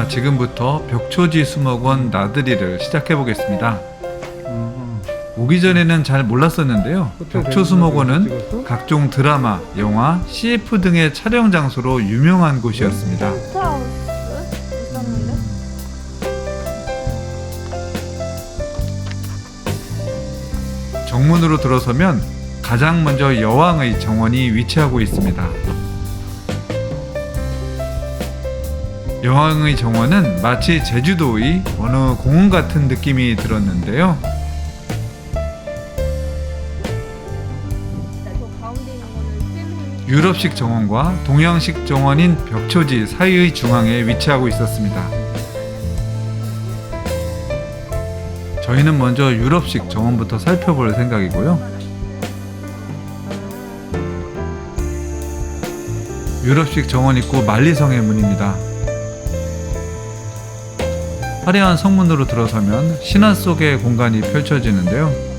자, 지금부터 벽초지 수목원 나들이를 시작해 보겠습니다. 음, 오기 전에는 잘 몰랐었는데요. 벽초 수목원은 찍었어? 각종 드라마, 영화, CF 등의 촬영 장소로 유명한 곳이었습니다. 있었는데? 정문으로 들어서면 가장 먼저 여왕의 정원이 위치하고 있습니다. 여왕의 정원은 마치 제주도의 어느 공원 같은 느낌이 들었는데요. 유럽식 정원과 동양식 정원인 벽초지 사이의 중앙에 위치하고 있었습니다. 저희는 먼저 유럽식 정원부터 살펴볼 생각이고요. 유럽식 정원 입구 만리성의 문입니다. 화려한 성문으로 들어서면 신화 속의 공간이 펼쳐지는데요.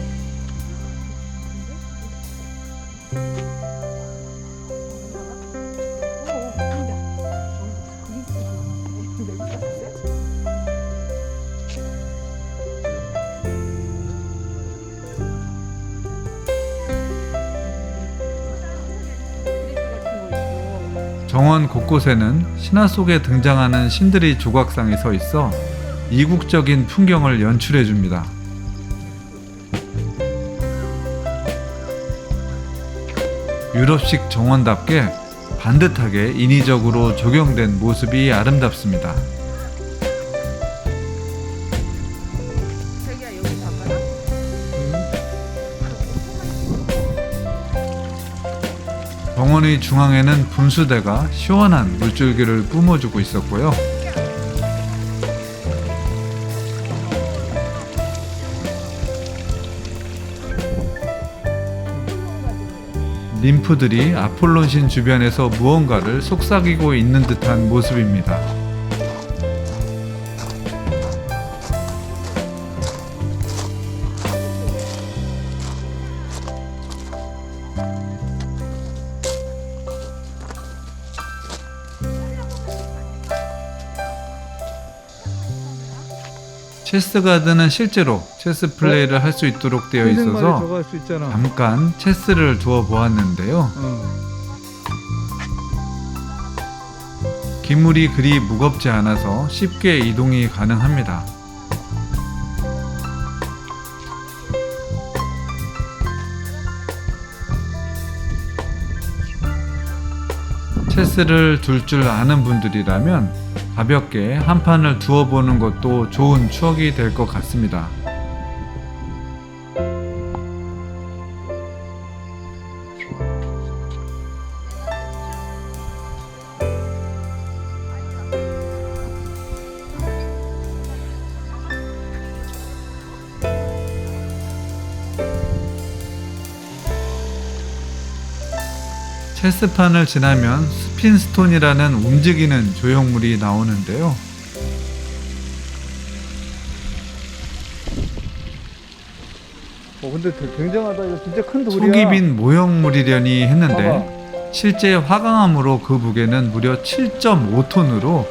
정원 곳곳에는 신화 속에 등장하는 신들이 조각상에 서 있어 이국적인 풍경을 연출해 줍니다. 유럽식 정원답게 반듯하게 인위적으로 조경된 모습이 아름답습니다. 정원의 중앙에는 분수대가 시원한 물줄기를 뿜어주고 있었고요. 림프들이 아폴론신 주변에서 무언가를 속삭이고 있는 듯한 모습입니다. 체스 가드는 실제로 체스 플레이를 할 수 있도록 되어 있어서 할수 있잖아. 잠깐 체스를 두어 보았는데요. 어. 기물이 그리 무겁지 않아서 쉽게 이동이 가능합니다. 체스를 둘 줄 아는 분들이라면 가볍게 한 판을 두어 보는 것도 좋은 추억이 될 것 같습니다. 체스판을 지나면 스핀스톤이라는 움직이는 조형물이 나오는데요. 어, 근데 굉장하다. 이거 진짜 큰 돌이야. 속이 빈 모형물이려니 했는데 봐봐. 실제 화강암으로 그 무게는 무려 7.5톤으로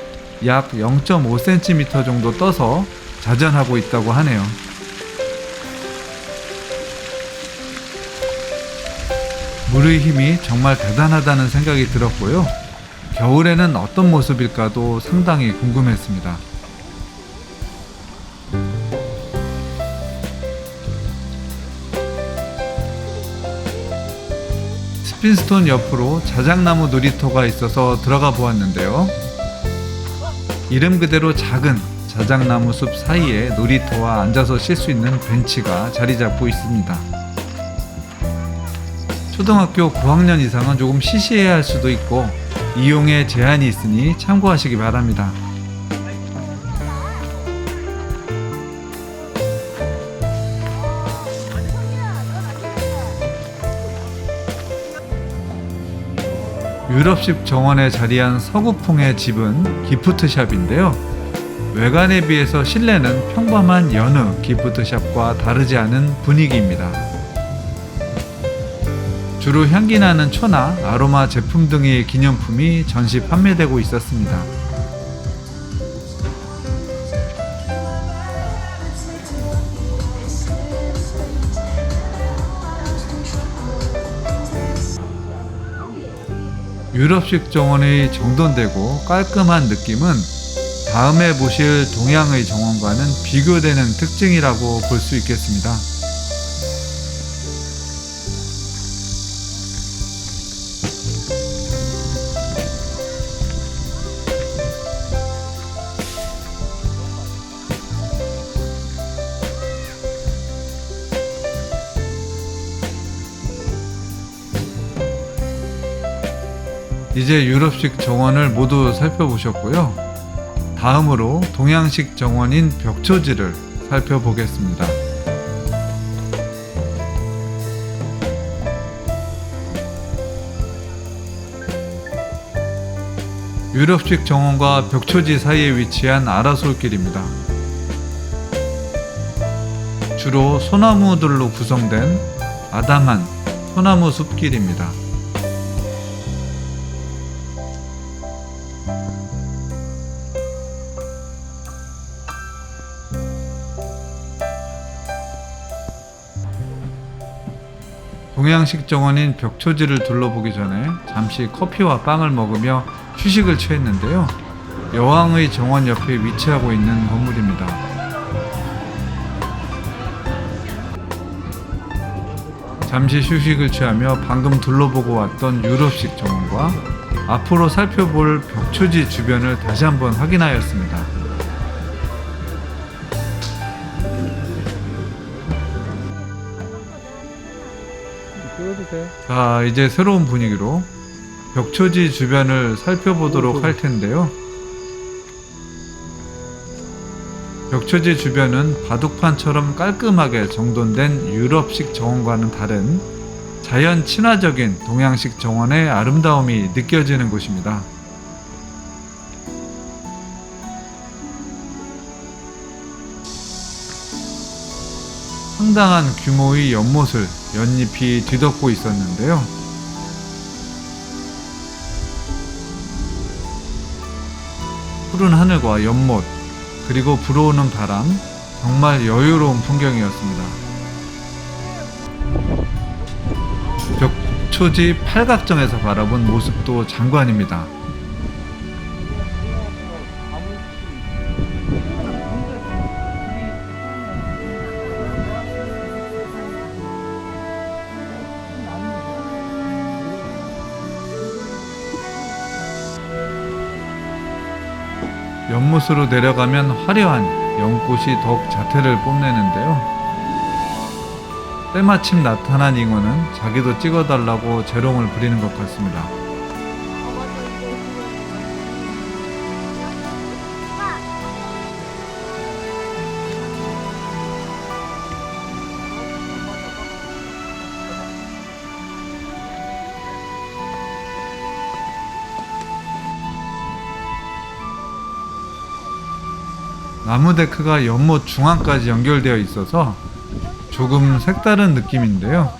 약 0.5cm 정도 떠서 자전하고 있다고 하네요. 물의 힘이 정말 대단하다는 생각이 들었고요. 겨울에는 어떤 모습일까도 상당히 궁금했습니다. 스핀스톤 옆으로 자작나무 놀이터가 있어서 들어가 보았는데요. 이름 그대로 작은 자작나무 숲 사이에 놀이터와 앉아서 쉴 수 있는 벤치가 자리 잡고 있습니다. 초등학교 고학년 이상은 조금 시시해야 할 수도 있고 이용에 제한이 있으니 참고하시기 바랍니다. 유럽식 정원에 자리한 서구풍의 집은 기프트샵인데요. 외관에 비해서 실내는 평범한 여느 기프트샵과 다르지 않은 분위기입니다. 주로 향기 나는 초나 아로마 제품 등의 기념품이 전시 판매되고 있었습니다. 유럽식 정원의 정돈되고 깔끔한 느낌은 다음에 보실 동양의 정원과는 비교되는 특징이라고 볼 수 있겠습니다. 이제 유럽식 정원을 모두 살펴보셨고요. 다음으로 동양식 정원인 벽초지를 살펴보겠습니다. 유럽식 정원과 벽초지 사이에 위치한 아라솔길입니다. 주로 소나무들로 구성된 아담한 소나무 숲길입니다. 동양식 정원인 벽초지를 둘러보기 전에 잠시 커피와 빵을 먹으며 휴식을 취했는데요. 여왕의 정원 옆에 위치하고 있는 건물입니다. 잠시 휴식을 취하며 방금 둘러보고 왔던 유럽식 정원과 앞으로 살펴볼 벽초지 주변을 다시 한번 확인하였습니다. 돼. 자, 이제 새로운 분위기로 벽초지 주변을 살펴보도록 할 텐데요. 벽초지 주변은 바둑판처럼 깔끔하게 정돈된 유럽식 정원과는 다른 자연 친화적인 동양식 정원의 아름다움이 느껴지는 곳입니다. 상당한 규모의 연못을 연잎이 뒤덮고 있었는데요. 푸른 하늘과 연못, 그리고 불어오는 바람, 정말 여유로운 풍경이었습니다. 벽초지 팔각정에서 바라본 모습도 장관입니다. 연못으로 내려가면 화려한 연꽃이 더욱 자태를 뽐내는데요. 때마침 나타난 잉어는 자기도 찍어달라고 재롱을 부리는 것 같습니다. 나무 데크가 연못 중앙까지 연결되어 있어서 조금 색다른 느낌인데요.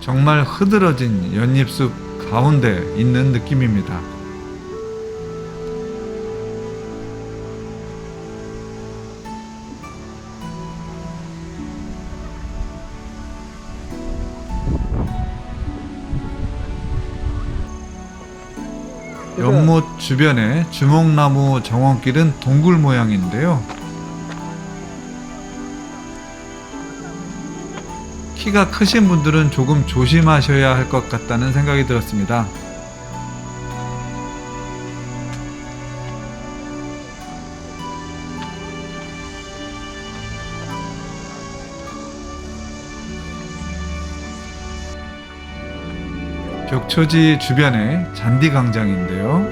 정말 흐드러진 연잎숲 가운데 있는 느낌입니다. 연못 주변에 주목나무 정원길은 동굴 모양인데요. 키가 크신 분들은 조금 조심하셔야 할 것 같다는 생각이 들었습니다. 벽초지 주변에 잔디 광장인데요.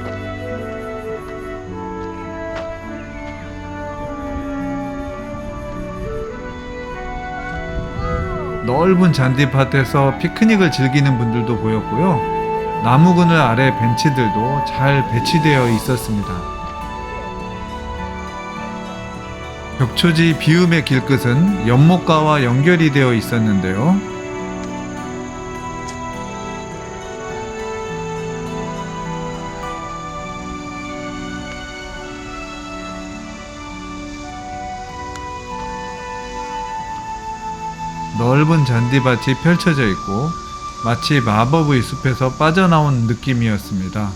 넓은 잔디밭에서 피크닉을 즐기는 분들도 보였고요. 나무 그늘 아래 벤치들도 잘 배치되어 있었습니다. 벽초지 비움의 길끝은 연못가와 연결이 되어 있었는데요. 넓은 잔디밭이 펼쳐져 있고 마치 마법의 숲에서 빠져나온 느낌이었습니다.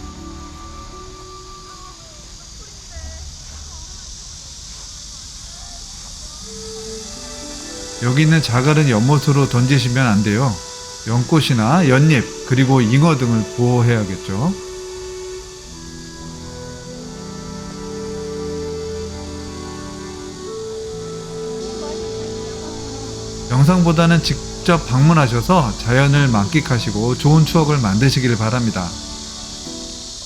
여기 있는 자갈은 연못으로 던지시면 안 돼요. 연꽃이나 연잎 그리고 잉어 등을 보호해야겠죠. 영상보다는 직접 방문하셔서 자연을 만끽하시고 좋은 추억을 만드시길 바랍니다.